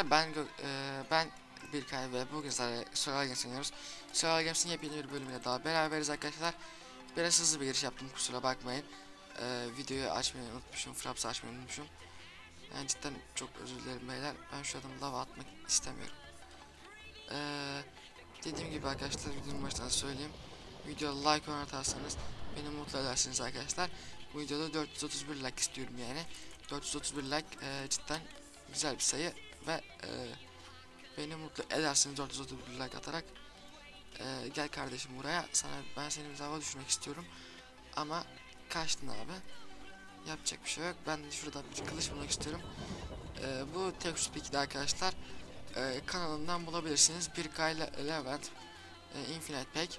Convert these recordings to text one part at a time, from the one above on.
Arkadaşlar ben e, ben Birkay ve bugün sizlerle Survival Games oynuyoruz. Survival Games'in yepyeni bir bölümüyle daha beraberiz arkadaşlar. Biraz hızlı bir giriş yaptım kusura bakmayın. E, videoyu açmayı unutmuşum, Fraps'ı açmayı unutmuşum. Yani cidden çok özür dilerim beyler. Ben şu adamı lava atmak istemiyorum. E, dediğim gibi arkadaşlar videonun başından söyleyeyim. Videoya like atarsanız beni mutlu edersiniz arkadaşlar. Bu videoda 431 like istiyorum yani. 431 like e, cidden güzel bir sayı ve e, beni mutlu edersiniz 431 like atarak. E, gel kardeşim buraya. Sana ben seni bir hava düşürmek istiyorum. Ama kaçtın abi. Yapacak bir şey yok. Ben de şuradan bir kılıç bulmak istiyorum. E, bu Texas Peak'de arkadaşlar e, kanalından bulabilirsiniz. Bir Kayla Levent e, Infinite Pack.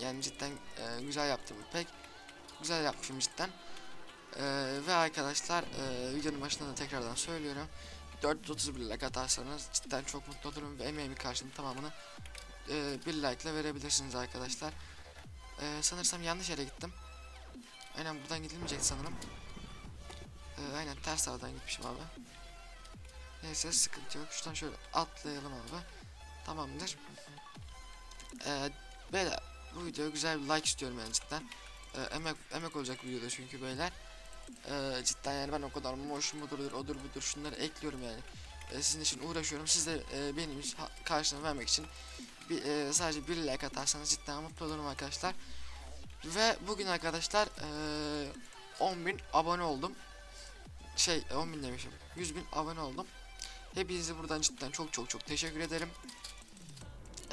Yani cidden e, güzel yaptım bu pack. Güzel yapmışım cidden. Ee, ve arkadaşlar e, videonun başında da tekrardan söylüyorum. 431 like atarsanız cidden çok mutlu olurum ve emeğimin karşılığının tamamını e, bir like ile verebilirsiniz arkadaşlar. Ee, sanırsam yanlış yere gittim. Aynen buradan gidilmeyecek sanırım. Ee, aynen ters taraftan gitmişim abi. Neyse sıkıntı yok. Şuradan şöyle atlayalım abi. Tamamdır. Beyler bu videoya güzel bir like istiyorum yani cidden. Ee, emek emek olacak videoda çünkü beyler ee, cidden yani ben o kadar moş mudur odur budur şunları ekliyorum yani. Ee, sizin için uğraşıyorum. Siz de e, benim karşılığını vermek için bir, e, sadece bir like atarsanız cidden mutlu olurum arkadaşlar. Ve bugün arkadaşlar e, 10.000 abone oldum. Şey 10.000 demişim. 100.000 abone oldum. Hepinize buradan cidden çok çok çok teşekkür ederim.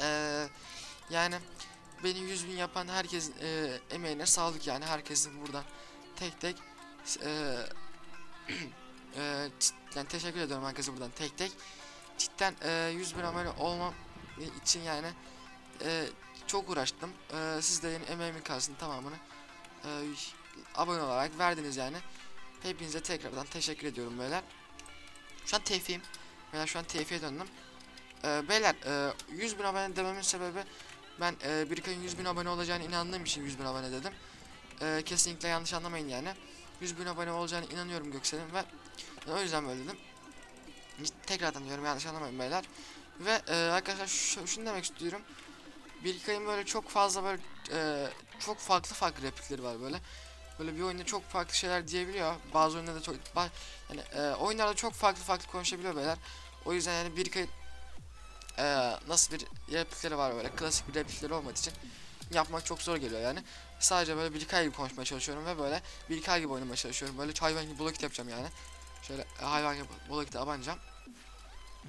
Ee, yani beni 100.000 yapan herkesin e, emeğine sağlık yani herkesin buradan tek tek eee eee, cidden teşekkür ediyorum herkese buradan tek tek. Cidden eee 100 bin abone olmam için yani eee, çok uğraştım. Eee siz de benim emeğimin karşısının tamamını eee, abone olarak verdiniz yani. Hepinize tekrardan teşekkür ediyorum beyler. Şu an tevfiyim. Beyler şu an tevfiye döndüm. Eee, beyler eee 100 bin abone dememin sebebi ben eee bir 100 bin abone olacağını inandığım için 100 bin abone dedim. Eee, kesinlikle yanlış anlamayın yani. 100 bin abone olacağına inanıyorum Göksel'in ve o yüzden böyle dedim. Tekrardan diyorum yanlış anlamayın beyler. Ve e, arkadaşlar şu, şunu demek istiyorum. Bir iki ayın böyle çok fazla böyle e, çok farklı farklı replikleri var böyle. Böyle bir oyunda çok farklı şeyler diyebiliyor. Bazı oyunlarda çok yani e, oyunlarda çok farklı farklı konuşabiliyor beyler. O yüzden yani bir iki e, nasıl bir replikleri var böyle klasik bir replikleri olmadığı için yapmak çok zor geliyor yani. Sadece böyle bir hikaye gibi konuşmaya çalışıyorum ve böyle bir hikaye gibi oynamaya çalışıyorum. Böyle hayvan gibi blokit yapacağım yani. Şöyle e, hayvan gibi blokite abanacağım.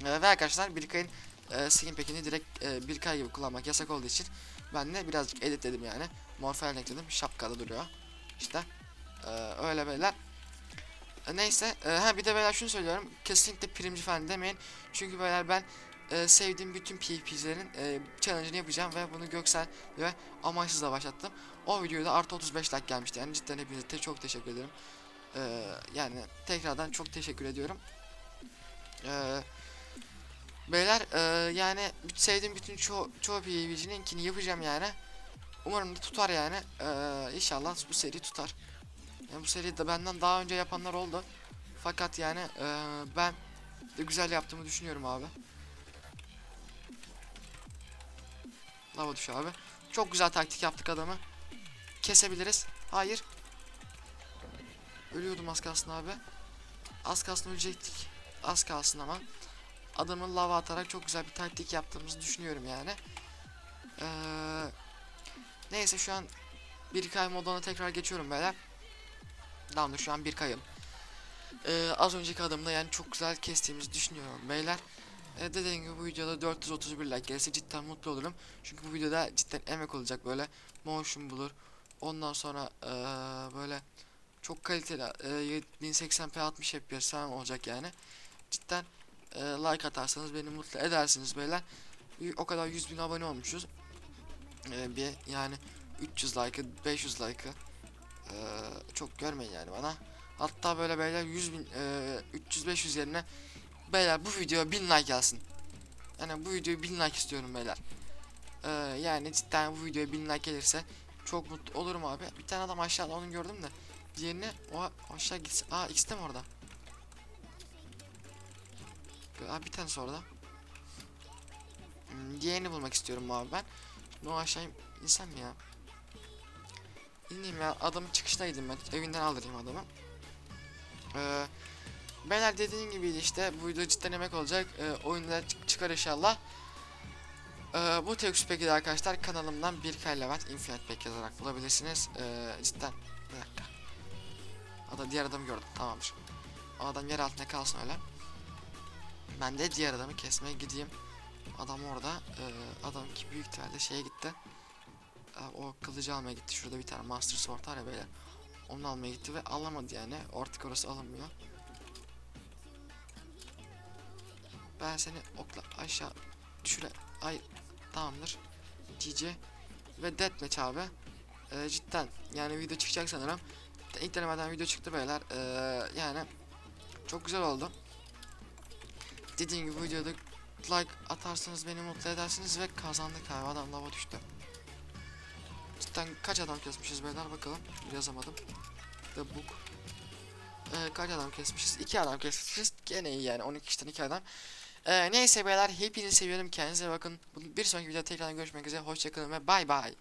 E, ve arkadaşlar bir hikayenin e, skin pack'ini direkt e, bir hikaye gibi kullanmak yasak olduğu için ben de birazcık editledim yani. Morpheal ekledim. Şapkada duruyor. İşte e, öyle beyler. E, neyse. E, ha bir de beyler şunu söylüyorum. Kesinlikle primci falan demeyin. Çünkü beyler ben e, sevdiğim bütün PvP'lerin e, challenge'ını yapacağım ve bunu Göksel ve amaçsızla başlattım. O videoda artı 35 like gelmişti. Yani cidden hepinize te- çok teşekkür ederim. Ee, yani tekrardan çok teşekkür ediyorum. Ee, beyler e, yani sevdiğim bütün ço çoğu PvP'cininkini yapacağım yani. Umarım da tutar yani. Ee, inşallah bu seri tutar. Yani bu seri de benden daha önce yapanlar oldu. Fakat yani e, ben de güzel yaptığımı düşünüyorum abi. Lava düş abi. Çok güzel taktik yaptık adamı. Kesebiliriz. Hayır. Ölüyordum az kalsın abi. Az kalsın ölecektik. Az kalsın ama. Adamı lava atarak çok güzel bir taktik yaptığımızı düşünüyorum yani. Ee, neyse şu an bir kay moduna tekrar geçiyorum beyler. Tamamdır şu an bir kayım. Ee, az önceki adımda yani çok güzel kestiğimizi düşünüyorum beyler. Ee, dediğim gibi bu videoda 431 like gelirse cidden mutlu olurum. Çünkü bu videoda cidden emek olacak böyle motion bulur. Ondan sonra eee, böyle çok kaliteli eee 1080p 60 fps olacak yani. Cidden eee, like atarsanız beni mutlu edersiniz beyler. O kadar 100 bin abone olmuşuz. Eee, bir yani 300 like'ı 500 like'ı eee, çok görmeyin yani bana. Hatta böyle beyler 100 bin eee 300-500 yerine beyler bu videoya 1000 like gelsin. Yani bu videoya 1000 like istiyorum beyler. Eee, yani cidden bu videoya 1000 like gelirse çok mutlu olurum abi. Bir tane adam aşağıda onu gördüm de. Diğerine o aşağı gitsin. Aa ikisi de mi orada? Ha, bir tane sonra da. Hmm, diğerini bulmak istiyorum abi ben. Şimdi o aşağı insem mi ya? İneyim ya. Adamın çıkıştaydım ben. Evinden aldırayım adamı. Ee, beyler dediğim gibiydi işte. Bu video cidden emek olacak. Ee, oyunda çık- çıkar inşallah. Ee, bu Tex Pack'i de arkadaşlar kanalımdan bir Levent Infinite Pack yazarak bulabilirsiniz. Ee, cidden. Bir dakika. Ada diğer adamı gördüm. Tamamdır. O adam yer altında kalsın öyle. Ben de diğer adamı kesmeye gideyim. Adam orada. Ee, adam ki büyük ihtimalle şeye gitti. Ee, o kılıcı almaya gitti. Şurada bir tane Master Sword var ya beyler. Onu almaya gitti ve alamadı yani. Artık orası alınmıyor. Ben seni okla aşağı düşüre... Ay tamamdır. GG. Ve Deathmatch abi. Ee, cidden yani video çıkacak sanırım. İlk denemeden video çıktı beyler. Ee, yani çok güzel oldu. Dediğim gibi videoda like atarsanız beni mutlu edersiniz ve kazandık abi adam lava düştü. Cidden kaç adam kesmişiz beyler bakalım yazamadım. The book. Ee, kaç adam kesmişiz? 2 adam kesmişiz. Gene iyi yani 12 kişiden 2 adam. Ee, neyse beyler hepinizi seviyorum kendinize bakın. Bir sonraki videoda tekrar görüşmek üzere hoşçakalın ve bay bay.